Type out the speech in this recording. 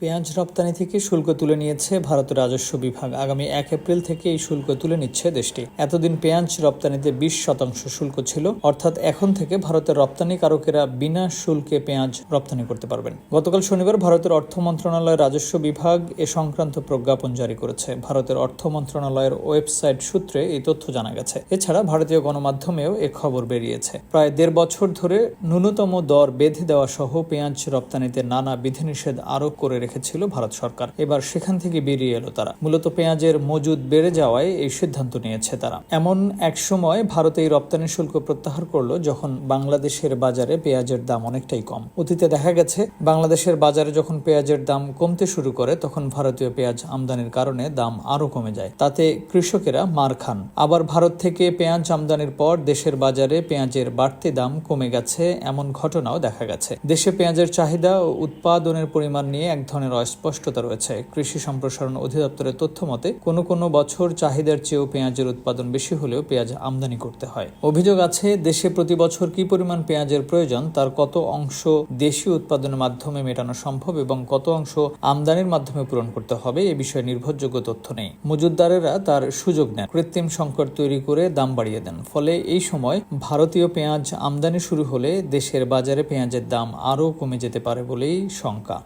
পেঁয়াজ রপ্তানি থেকে শুল্ক তুলে নিয়েছে ভারতের রাজস্ব বিভাগ। আগামী এক এপ্রিল থেকে এই শুল্ক তুলে নিচ্ছে দেশটি। এতদিন পেঁয়াজ রপ্তানিতে বিশ শতাংশ শুল্ক ছিল, অর্থাৎ এখন থেকে ভারতের রপ্তানিকারকেরা বিনা শুল্কে পেঁয়াজ রপ্তানি করতে পারবেন। গতকাল শনিবার ভারতের অর্থ মন্ত্রণালয়ের রাজস্ব বিভাগ এ সংক্রান্ত প্রজ্ঞাপন জারি করেছে। ভারতের অর্থ মন্ত্রণালয়ের ওয়েবসাইট সূত্রে এই তথ্য জানা গেছে। এছাড়া ভারতীয় গণমাধ্যমেও এ খবর বেরিয়েছে। প্রায় দেড় বছর ধরে ন্যূনতম দর বেঁধে দেওয়া সহ পেঁয়াজ রপ্তানিতে নানা বিধিনিষেধ আরোপ করে রেখেছিল ভারত সরকার। এবার সেখান থেকে বেরিয়ে এলো তারা। মূলত পেঁয়াজের মজুদ বেড়ে যাওয়ায় এই সিদ্ধান্ত নিয়েছে তারা। এমন এক সময় ভারত এই রপ্তানি শুল্ক প্রত্যাহার করল যখন বাংলাদেশের বাজারে পেঁয়াজের দাম অনেকটাই কম। অতীতে দেখা গেছে, বাংলাদেশের বাজারে যখন পেঁয়াজের দাম কমতে শুরু করে, তখন ভারতীয় পেঁয়াজ আমদানির কারণে দাম আরও কমে যায়। তাতে কৃষকেরা মার খান। আবার ভারত থেকে পেঁয়াজ আমদানির পর দেশের বাজারে পেঁয়াজের বাড়তি দাম কমে গেছে, এমন ঘটনাও দেখা গেছে। দেশে পেঁয়াজের চাহিদা ও উৎপাদনের পরিমাণ নিয়ে এক ধরনের অস্পষ্টতা রয়েছে। কৃষি সম্প্রসারণ অধিদপ্তরের তথ্য মতে, কোনো কোনো বছর চাহিদার চেয়েও পেঁয়াজের উৎপাদন বেশি হলেও পেঁয়াজ আমদানি করতে হয়। অভিযোগ আছে, দেশে প্রতি বছর কি পরিমাণ পেঁয়াজের প্রয়োজন, তার কত অংশ দেশীয় উৎপাদনের মাধ্যমে মেটানো সম্ভব এবং কত অংশ আমদানির মাধ্যমে পূরণ করতে হবে, এ বিষয়ে নির্ভরযোগ্য তথ্য নেই। মজুদদারেরা তার সুযোগ নেন। কৃত্রিম সংকট তৈরি করে দাম বাড়িয়ে দেন। ফলে এই সময় ভারতীয় পেঁয়াজ আমদানি শুরু হলে দেশের বাজারে পেঁয়াজের দাম আরও কমে যেতে পারে বলেই শঙ্কা।